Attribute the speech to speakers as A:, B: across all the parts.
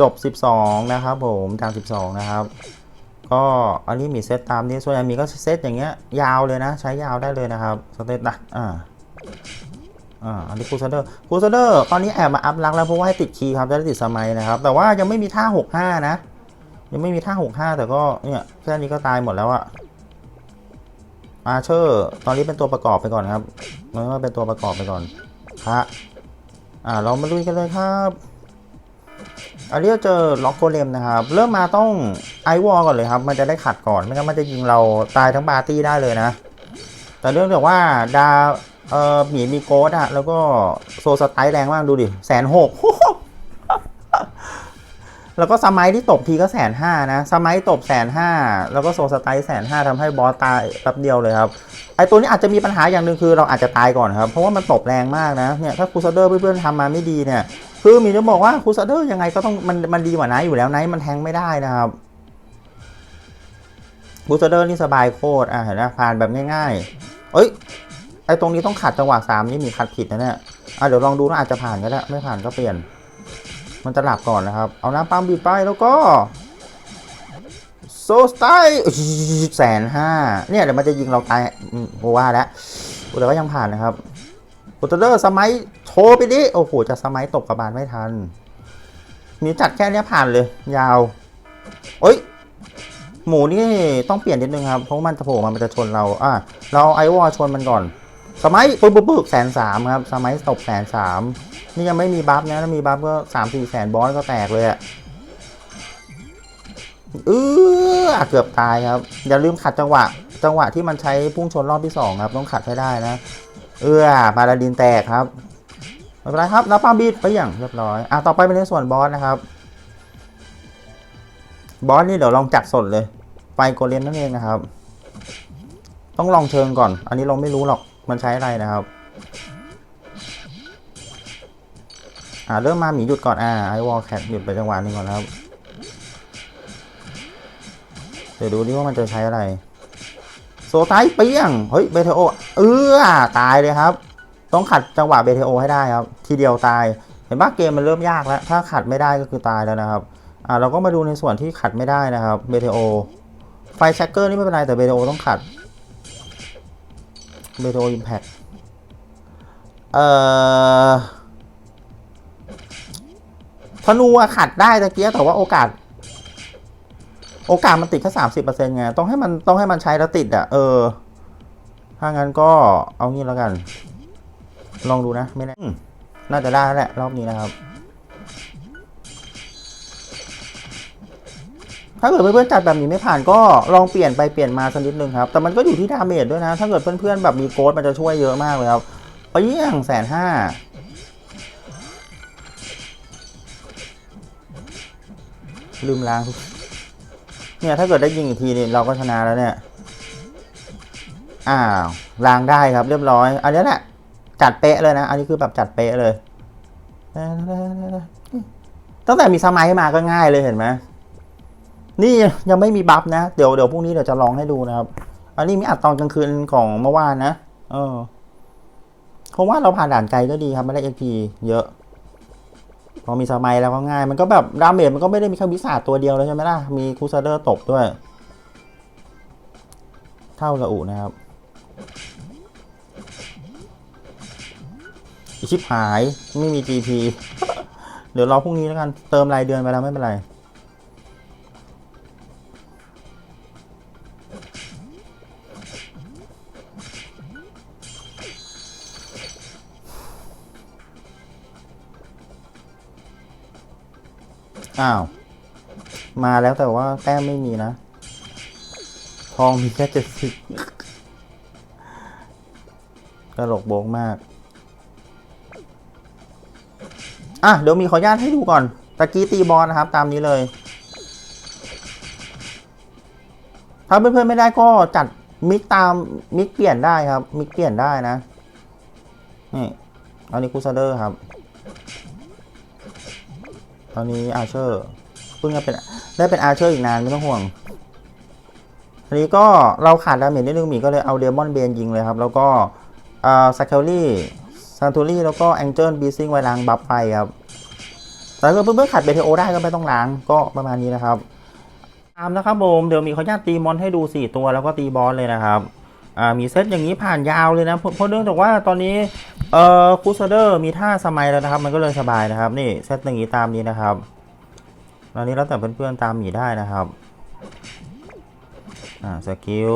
A: จบ 12 นะครับผมทาง12 นะครับ ก็อันนี้มีเซตตามนี้ส่วนใหญ่มีก็เซตอย่างเงี้ยยาวเลยนะ ใช้ยาวได้เลยนะครับสเตตนะอ่าอ่าอันนี้คูซเดอร์คูซเดอร์ตอนนี้แอบมาอัพลักแล้วเพราะว่าให้ติดคีย์ครับจะได้ติดสมัยนะครับ แต่ว่ายังไม่มีท่า 65 นะ ยังไม่มีท่า 65 แต่ก็เนี่ยแค่นี้ก็ตายหมดแล้วอะอาเชอร์ตอนนี้เป็นตัวประกอบไปก่อนครับน้อยว่าเป็นตัวประกอบไปก่อนฮะอ่าเรามาลุยกันเลยครับ อันนี้เราเจอล็อกโกเลมนะครับ เริ่มมาต้องไอวอลก่อนเลยครับ มันจะได้ขัดก่อนไม่งั้นมันจะยิงเราตายทั้งปาร์ตี้ได้เลยนะ แต่เรื่องจากว่าดาเอ่อหมีมีโกดอะแล้วก็โซสไตล์แรงมากดูดิแสนหกแล้วก็สมัยที่ตบทีก็แสนห้านะสมัยตบแสนห้าแล้วก็โซสไตล์แสนห้าทำให้บอสตายแป๊บเดียวเลยครับไอตัวนี้อาจจะมีปัญหาอย่างหนึ่งคือเราอาจจะตายก่อนครับ เพราะว่ามันตบแรงมากนะเนี่ยถ้าครูซเดอร์เพื่อนๆทำมาไม่ดีเนี่ย คือมีจะบอกว่าคูซาเดอร์ยังไงก็ต้องมันมันดีกว่าไนท์อยู่แล้วไนท์มันแทงไม่ได้นะครับคูซาเดอร์นี่สบายโคตรอะเห็นไหมผ่านแบบง่ายๆ เอ้ยไอตรงนี้ต้องขัดจังหวะสามนี่มีขัดผิดนะเนี่ยอะเดี๋ยวลองดูนะอาจจะผ่านก็ได้ไม่ผ่านก็เปลี่ยน มันจะหลับก่อนนะครับ เอาน้ำปั๊มบีบไปแล้วก็โซสไตล์แสนห้าเนี่ยเดี๋ยวมันจะยิงเราตายมโหว่าแล้วแต่ว่ายังผ่านนะครับโปเตอร์สมัย ชว์ไปดิ โอ้โห จะสมัยตกกระบาลไม่ทัน มีจัดแค่เนี้ยผ่านเลย ยาวเอ้ย หมูนี่ต้องเปลี่ยนนิดนึงครับ เพราะมันจะโผล่มามันจะชนเรา อะ เราไอวอชนมันก่อน สมัยปึ๊บปึ๊บปึ๊บแสนสามครับ สมัยตกแสนสาม นี่ยังไม่มีบัฟนะ ถ้ามีบัฟก็สามสี่แสนบอสก็แตกเลยอะเออเกือบตายครับ อย่าลืมขัดจังหวะ จังหวะที่มันใช้พุ่งชนรอบที่สองครับ ต้องขัดให้ได้นะ เออพาราดินแตกครับ ไม่เป็นไรครับแล้วปาบีดไปอย่างเรียบร้อยอะต่อไปเป็นในส่วนบอสนะครับ บอสนี่เดี๋ยวลองจัดสดเลยไฟโกเลมนั่นเองนะครับ ต้องลองเชิงก่อน อันนี้เราไม่รู้หรอกมันใช้อะไรนะครับอ่าเริ่มมาหมีหยุดก่อนอ่าไอวอลแคทหยุดไปจังหวะนึงก่อนครับเดี๋ยวดูดิว่ามันจะใช้อะไร โซไตายเปี้ยงเฮ้ยเบเทโอเออตายเลยครับ ต้องขัดจังหวะเบเทโอให้ได้ครับ ทีเดียวตาย เห็นปะเกมมันเริ่มยากแล้ว ถ้าขัดไม่ได้ก็คือตายแล้วนะครับ อ่าเราก็มาดูในส่วนที่ขัดไม่ได้นะครับเบเทโอ ไฟแช็กเกอร์นี่ไม่เป็นไรแต่เบเทโอต้องขัด เบเทโออิมแพคเอ่อธนูขัดได้ตะเกียแต่ว่าโอกาส โอกาสมันติดแค่สามสิบเปอร์เซ็นต์ไง ต้องให้มันต้องให้มันใช้แล้วติดอะ เออ ถ้างั้นก็เอางี้แล้วกัน ลองดูนะ ไม่แน่อืมน่าจะได้แล้วแหละรอบนี้นะครับ ถ้าเกิดเพื่อนๆจัดแบบนี้ไม่ผ่านก็ลองเปลี่ยนไปเปลี่ยนมาสักนิดนึงครับ แต่มันก็อยู่ที่ดาเมจด้วยนะ ถ้าเกิดเพื่อนๆแบบมีโกดมันจะช่วยเยอะมากเลยครับไปเยี่ยงแสนห้าลืมล้างทุกเนี่ยถ้าเกิดได้ยิงอีกทีนี่เราก็ชนะแล้วเนี่ย อ้าวล้างได้ครับเรียบร้อย อันนี้แหละ จัดเป๊ะเลยนะ อันนี้คือแบบจัดเป๊ะเลย ตั้งแต่มีสมัยมาก็ง่ายเลยเห็นไหมนี่ยังไม่มีบัฟนะ เดี๋ยวเดี๋ยวพรุ่งนี้เดี๋ยวจะลองให้ดูนะครับ อันนี้มีอัดตอนกลางคืนของเมื่อวานนะ เออเพราะว่าเราผ่านด่านไกลก็ดีครับไม่ได้เอ็กพีเยอะ พอมีสมัยแล้วก็ง่าย มันก็แบบดาเมจมันก็ไม่ได้มีแค่วิสาตัวเดียวเลยใช่ไหมล่ะ มีคูซาเดอร์ตบด้วย เท่าละอุนะครับ ชิบหายไม่มี GP เดี๋ยวรอพรุ่งนี้แล้วกัน เติมรายเดือนไปแล้วไม่เป็นไร อ้าว มาแล้วแต่ว่าแต้มไม่มีนะ ทองมีแค่เจ็ดสิบตลกโบกมาก อะเดี๋ยวมีขออนุญาตให้ดูก่อนตะกี้ตีบอลนะครับ ตามนี้เลย ถ้าเพื่อนๆไม่ได้ก็จัดมิกตามมิกเปลี่ยนได้ครับ มิกเปลี่ยนได้นะนี่อันนี้คูซาเดอร์ครับ ตอนนี้อาเชอร์เพิ่งจะเป็นได้เป็นอาเชอร์อีกนานไม่ต้องห่วงอันนี้ก็เราขาดดาเมจนิดนึงหมีก็เลยเอาเดมอนเบนยิงเลยครับ แล้วก็อ่าซาเคลลี่ ซานตูรี่แล้วก็แองเจิลบีซิงไว้ล้างบัฟไปครับแต่ถ้าเพื่อนๆขัดเบเทโอได้ก็ไม่ต้องล้างก็ประมาณนี้นะครับตามนะครับผมเดี๋ยวมีขออนุญาตตีมอนให้ดู 4 ตัวแล้วก็ตีบอสเลยนะครับมีเซตอย่างนี้ผ่านยาวเลยนะเพราะเพราะเนื่องจากว่าตอนนี้เอ่อคูซเดอร์มีท่าสมัยแล้วนะครับ มันก็เลยสบายนะครับ นี่เซตอย่างนี้ตามนี้นะครับตอนนี้แล้วแต่เพื่อนๆตามหมีได้นะครับอ่าสกิล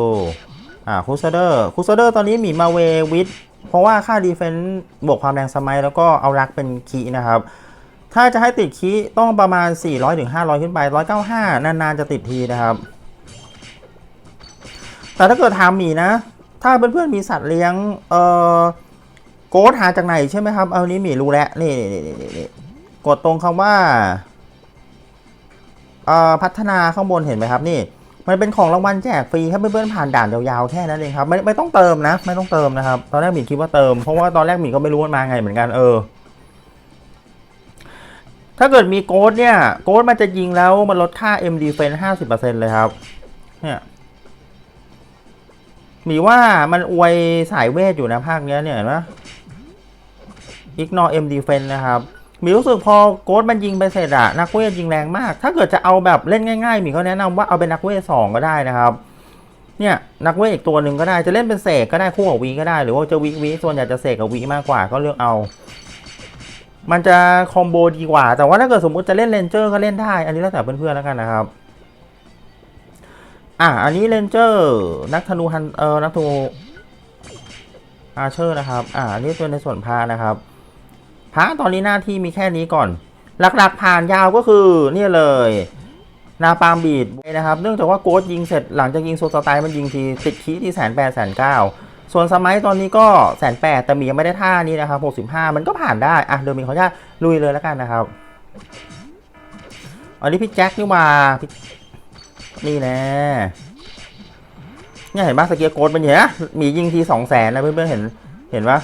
A: อ่าคูซเดอร์คูซเดอร์ตอนนี้หมีมาเววิท เพราะว่าค่าดีเฟนซ์บวกความแรงสมัยแล้วก็เอารักเป็นคีนะครับ ถ้าจะให้ติดคีต้องประมาณ400ถึงขึ้นไป 195 นานๆจะติดทีนะครับ แต่ถ้าเกิดถามหมีนะ ถ้าเพื่อนๆมีสัตว์เลี้ยง เอ่อโกดหาจากไหนใช่ไหมครับ เอานี้หมีรู้แล้ว นี่นี่นี่นี่กดตรงคำว่า เอ่อ พัฒนาข้างบนเห็นไหมครับนี่ มันเป็นของรางวัลแจกฟรีถ้าเพื่อนๆผ่านด่านยาวๆแค่นั้นเองครับไม่ไม่ต้องเติมนะ ไม่ต้องเติมนะครับ ตอนแรกหมีคิดว่าเติมเพราะว่าตอนแรกหมีก็ไม่รู้มันมาไงเหมือนกันเออ ถ้าเกิดมีโกดเนี่ย โกดมันจะยิงแล้วมันลดค่า MD Defense 50%เปอร์เซ็นเลยครับ เนี่ยหมีว่ามันอวยสายเวทอยู่นะภาคเนี้ยเนี่ยเห็นไหม ignore M defense นะครับ มีรู้สึกพอโกดมันยิงไปเสร็จอะนักเวทยิงแรงมาก ถ้าเกิดจะเอาแบบเล่นง่ายๆหมีก็แนะนำว่าเอาเป็นนักเวทสองก็ได้นะครับเนี่ยนักเวทอีกตัวหนึ่งก็ได้จะเล่นเป็นเสกก็ได้คู่กับวีก็ได้หรือว่าจะวีวีส่วนใหญ่จะเสกกับวีมากกว่าก็เลือกเอา มันจะคอมโบดีกว่า แต่ว่าถ้าเกิดสมมุติจะเล่นเลนเจอร์ก็เล่นได้ อันนี้แล้วแต่เพื่อนๆแล้วกันนะครับอะอันนี้เลนเจอร์นักธนูฮันเออนักธนูอาเชอร์นะครับ อ่านนี้เป็นในส่วนพานะครับ พาตอนนี้หน้าที่มีแค่นี้ก่อน หลักๆผ่านยาวก็คือเนี่ยเลยนาปามบีดนะครับ เนื่องจากว่าโกดยิงเสร็จหลังจากยิงโซสไตล์มันยิงทีติดคีที่แสนแปดแสนเก้าส่วนสมัยตอนนี้ก็แสนแปดแต่มียังไม่ได้ท่านี้นะครับหกสิบห้ามันก็ผ่านได้อะเดี๋ยวมีขออนุญาตลุยเลยแล้วกันนะครับ อันนี้พี่แจ็คนี่มาพี่นี่แน่เนี่ยเห็นป่ะสเกียโกดเป็นอย่างนี้นะมียิงทีสองแสนนะเพื่อนๆเห็นเห็นป่ะ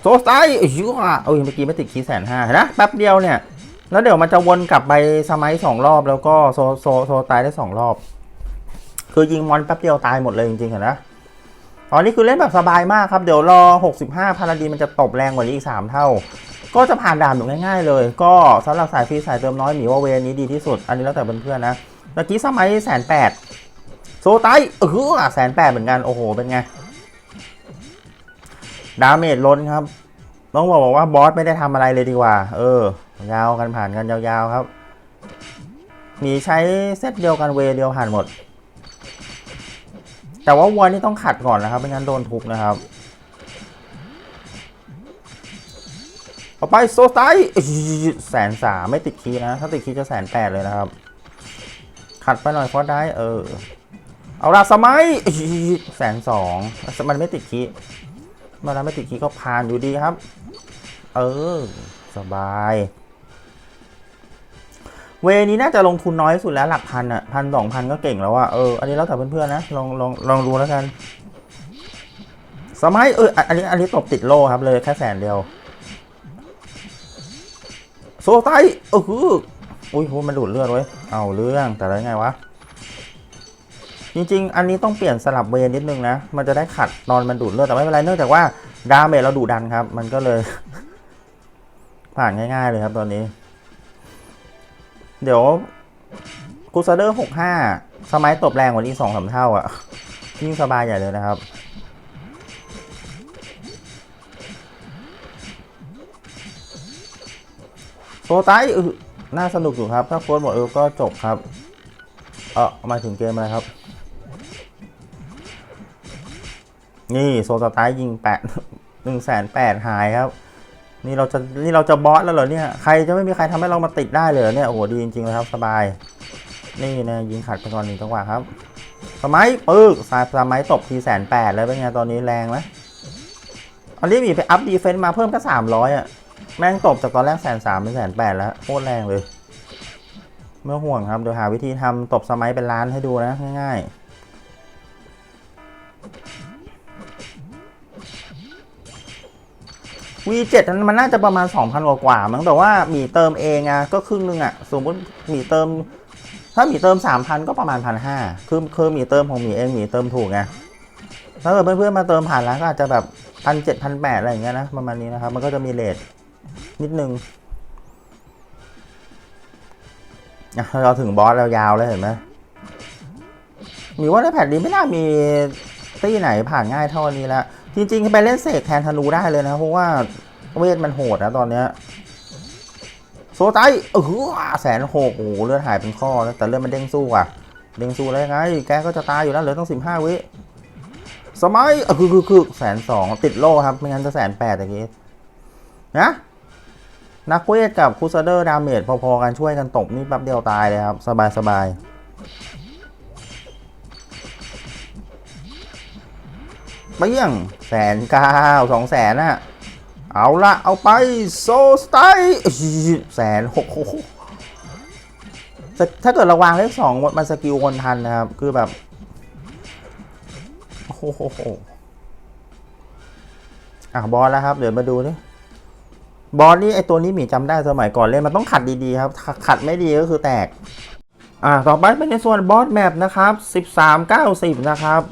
A: โซสไตล์อ้ยวโอ้ยเมื่อกี้ไม่ติดคีแสนห้าเห็นะแป๊บเดียวเนี่ย แล้วเดี๋ยวมันจะวนกลับไปสมัยสองรอบแล้วก็โซโซโซตายได้สองรอบ คือยิงมอนแป๊บเดียวตายหมดเลยจริงๆเห็นนะอ๋อนี่คือเล่นแบบสบายมากครับ เดี๋ยวรอ 65 พาราดีมันจะตบแรงกว่านี้อีก 3 เท่า ก็จะผ่านด่านแบบง่ายๆเลย ก็สำหรับสายฟรีสายเติมน้อยหมีว่าเวนี้ดีที่สุด อันนี้แล้วแต่เพื่อนๆนะเมื่อกี้สมัยแสนแปดโซไตเออแสนแปดเหมือนกัน โอ้โห เป็นไง ดาเมจล้นครับ ต้องบอกว่าบอสไม่ได้ทำอะไรเลยดีกว่า เออ ยาวกันผ่านกันยาวๆครับ มีใช้เซตเดียวกันเวเดียวผ่านหมด แต่ว่าวัวนี่ต้องขัดก่อนนะครับไม่งั้นโดนทุบนะครับต่อไปโซไตแสนสามไม่ติดคีนะ ถ้าติดคีจะแสนแปดเลยนะครับ ขัดไปหน่อยเพราะได้เออ เอาละสมัยแสนสองมันไม่ติดคี ย์เมื่อนั้นไม่ติดคีก็ผ่านอยู่ดีครับ เออ สบาย เวนี้น่าจะลงทุนน้อยสุดแล้วหลักพันอะพันสองพันก็เก่งแล้วอะเออ อันนี้แล้วแต่เพื่อนๆนะ ลองลองลองดูแล้วกัน สมัยเออ อันนี้อันนี้ตบติดโลครับเลยแค่แสนเดียว โซไตเออคืออุ้ยโหมันดูดเลือดไว้ เอาเรื่องแต่แล้วไงวะ จริง ๆ อันนี้ต้องเปลี่ยนสลับเวรนิดนึงนะ มันจะได้ขัดตอนมันดูดเลือดแต่ไม่เป็นไรเนื่องจากว่าดาเมจเราดุดันครับ มันก็เลย ผ่านง่าย ๆ เลยครับตอนนี้ เดี๋ยวกูซาเดอร์หกห้าสมัยตบแรงกว่านี้สองสามเท่าอะ่ะยิ่งสบายใหญ่เลยนะครับโซไตเออน่าสนุกอยู่ครับ ถ้าโค้ดหมดเออก็จบครับ เออมาถึงเกมอะไรครับ นี่โซสไตล์ยิงแปดหนึ่งแสนแปดหายครับ นี่เราจะนี่เราจะบอสแล้วเหรอเนี่ยใครจะไม่มีใครทำให้เรามาติดได้เลยเนี่ยโอ้โหดีจริงๆเลยครับสบาย นี่นะยิงขัดไปก่อนหนึ่งจังหวะครับสมัยปึกสายสมัยตบทีแสนแปดแล้วเป็นไงตอนนี้แรงไหมอันนี้มีไปอัพดีเฟนต์มาเพิ่มก็สามร้อยอะแม่งตบจากตอนแรกแสนสามเป็นแสนแปดแล้วโคตรแรงเลย เมื่อห่วงครับเดี๋ยวหาวิธีทำตบสมัยเป็นล้านให้ดูนะง่ายๆ V7 นั้นมันน่าจะประมาณ 2,000 กว่ากว่ามั้งแต่ว่าหมีเติมเองอะก็ครึ่งนึงอะสมมติหมีเติม ถ้าหมีเติม 3,000 ก็ประมาณ 1,500คือคือหมีเติมของหมีเองหมีเติมถูกไงถ้าเกิดเพื่อนๆมาเติมผ่านร้านก็อาจจะแบบพันเจ็ดพันแปดอะไรอย่างเงี้ยนะประมาณนี้นะครับ มันก็จะมีเลทนิดนึงเราถึงบอสเรายาวแล้วเห็นไหมมีว่าในแพทนี้ไม่น่ามีตี้ไหนผ่านง่ายเท่านี้แล้ว จริงๆ ไปเล่นเสกแทนธนูได้เลยนะ เพราะว่าเวทมันโหดนะตอนเนี้ยโซไตเออแสนหกโอ้โหเลือดหายเป็นข้อแล้วแต่เลือดมันเด้งสู้อะ เด้งสู้แล้วยังไง แกก็จะตายอยู่แล้วเหลือต้องสิบห้าวิสมัยเออคือคือคือแสนสองติดโล่ครับ ไม่งั้นจะแสนแปดตะกี้นะนักเวทกับคูซเดอร์ดาเมจพอๆกันช่วยกันตบนี่แป๊บเดียวตายเลยครับ สบายสบาย เปี้ยงแสนเก้าสองแสนอะเอาละเอาไปโซสไตแสนหกถ้าเกิดระวางเลขสองมันสกิลวนทันนะครับ คือแบบโอ้โหอะบอสแล้วครับ เดี๋ยวมาดูนี่บอสนี่ไอตัวนี้หมีจำได้สมัยก่อนเล่นมันต้องขัดดีๆครับขัดขัดไม่ดีก็คือแตก อ่าต่อไปเป็นในส่วนบอสแมปนะครับ 13 90 นะครับ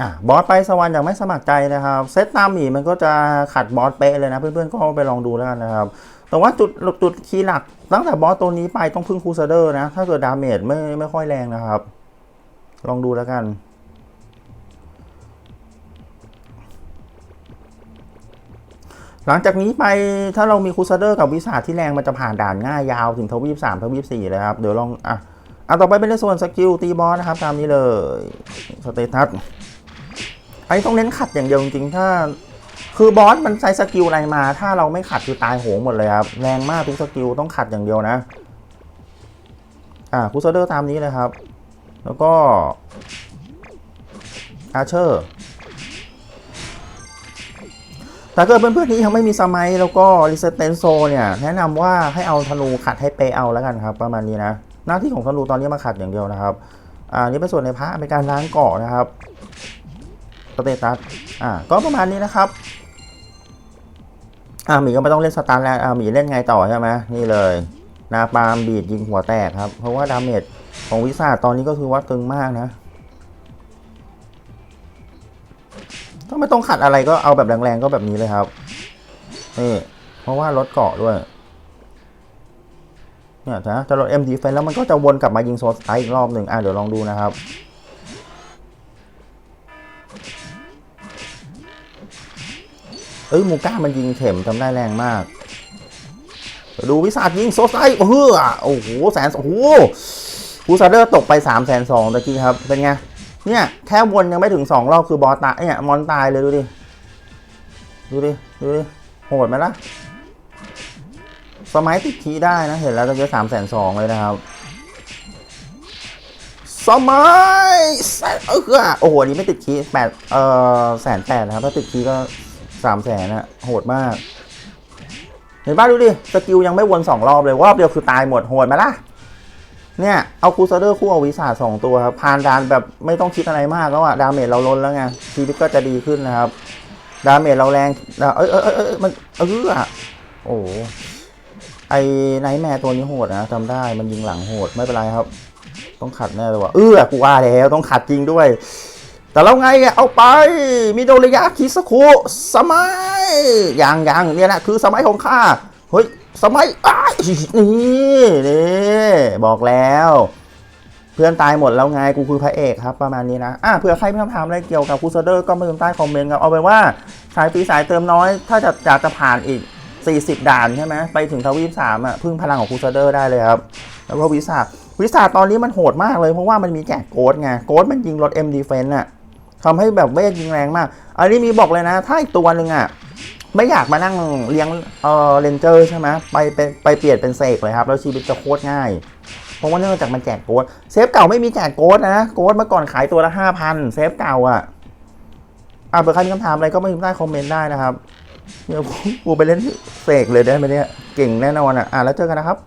A: อะบอสไปสวรรค์อย่างไม่สมัครใจนะครับ เซตตามหมีมันก็จะขัดบอสเป๊ะเลยนะ เพื่อนๆก็ไปลองดูแล้วกันนะครับ แต่ว่าจุดจุดคีย์หลัก ตั้งแต่บอสตัวนี้ไปต้องพึ่งคูซเดอร์นะ ถ้าเกิดดาเมจไม่ไม่ค่อยแรงนะครับ ลองดูแล้วกันหลังจากนี้ไปถ้าเรามีคูซเดอร์กับวิสาที่แรงมันจะผ่านด่านง่ายยาวถึงทวีปสามทวีปสี่เลยครับ เดี๋ยวลองอะอะต่อไปเป็นในส่วนสกิลตีบอสนะครับ ตามนี้เลย สเตตัส ไอ้ต้องเน้นขัดอย่างเดียวจริงๆถ้า คือบอสมันใช้สกิลอะไรมา ถ้าเราไม่ขัดคือตายโหงหมดเลยครับแรงมากทุกสกิลต้องขัดอย่างเดียวนะ อ่าคูซเดอร์ตามนี้เลยครับ แล้วก็อาเชอร์ถ้าเกิดเพื่อนๆที่ยังไม่มีสมัยแล้วก็ริสเตนโซเนี่ยแนะนำว่าให้เอาธนูขัดให้เปเอาแล้วกันครับ ประมาณนี้นะ หน้าที่ของธนูตอนนี้มาขัดอย่างเดียวนะครับ อ่านี่เป็นส่วนในพระเป็นการล้างเกาะนะครับ สเตตัสอ่าก็ประมาณนี้นะครับอ่าหมีก็ไม่ต้องเล่นสตาร์แล้วอ่าหมีเล่นไงต่อใช่ไหมนี่เลย นาปามบีดยิงหัวแตกครับ เพราะว่าดาเมจของวิสาตอนนี้ก็คือว่าตึงมากนะก็ไม่ต้องขัดอะไรก็เอาแบบแรงๆก็แบบนี้เลยครับนี่เพราะว่าลดเกาะด้วยเนี่ยนะจะลด MD เฟนแล้วมันก็จะวนกลับมายิงโซสไตอีกรอบหนึ่งอะเดี๋ยวลองดูนะครับ เอ้ยมูก้ามันยิงเข็มจำได้แรงมาก ดูวิสาดยิงโซไซโอ้โหโอ้โหแสนโอ้โหฟูซาเดอร์ตกไป3ามแสนสองตะกี้ครับเป็นไงเนี่ยแค่วนยังไม่ถึง 2 รอบคือบอสตาเนี่ยมอนตายเลยดูดิ ดูดิ ดูดิโหดไหมล่ะ สมัยติดทีได้นะ เห็นแล้วตะกี้สามแสนสองเลยนะครับ สมัยแสนเออโอ้โหนี้ไม่ติดคีแปดเอ่อแสนแปดนะครับ ถ้าติดคีย์ก็ สามแสนนะโหดมาก เห็นป่ะดูดิ สกิลยังไม่วนสองรอบเลยรอบเดียวคือตายหมดโหดไหมล่ะ เนี่ย เอาคูซเดอร์คู่เอาวิสาสองตัวครับผ่านดานแบบไม่ต้องคิดอะไรมากแล้วอะดาเมจเราลดแล้วไงชีวิตก็จะดีขึ้นนะครับ ดาเมจเราแรงเอ้ยเอ้ยเอ้ยมันเอออะโอ้ไอไนท์แมร์ตัวนี้โหดนะจำได้มันยิงหลังโหดไม่เป็นไรครับ ต้องขัดแน่เลยว่ะเออกูว่าแล้วต้องขัดจริงด้วย แต่แล้วไงเอาไปมิโดริยะคิสคุสมัยยังยังเนี่ยแหละคือสมัยของข้าเฮ้ยสมัยนี่นี่บอกแล้วเพื่อนตายหมดแล้วไงกูคือพระเอกครับประมาณนี้นะอะเผื่อใครมีคำถามอะไรเกี่ยวกับคูเซเดอร์ก็มาดูใต้คอมเมนต์ครับเอาไปว่าสายปีสายเติมน้อย ถ้าจะอยากจะผ่านอีก 40 ด่านใช่ไหมไปถึงทวีปสามอะพึ่งพลังของคูเซเดอร์ได้เลยครับ แล้วก็วิสาวิสาตอนนี้มันโหดมากเลยเพราะว่ามันมีแจกโกดไงโกดมันยิงรถ M Defense อะ ทำให้แบบเวทยิงแรงมาก อันนี้มีบอกเลยนะ ถ้าอีกตัวหนึ่งอะ ไม่อยากมานั่งเลี้ยงเออเรนเจอร์ใช่ไหมไปเป็นไปเปลี่ยนเป็นเสกเลยครับ แล้วชีวิตจะโคตรง่าย เพราะว่าเนื่องจากมันแจกโกดเซฟเก่าไม่มีแจกโกดนะโกดเมื่อก่อนขายตัวละห้าพันเซฟเก่าอะอะเผื่อใครมีคำถามอะไรก็มาพิมพ์ใต้คอมเมนต์ได้นะครับเดี๋ยวกูไปเล่นเสกเลยได้ไหมเนี่ย เก่งแน่นอนอะอะแล้วเจอกันนะครับ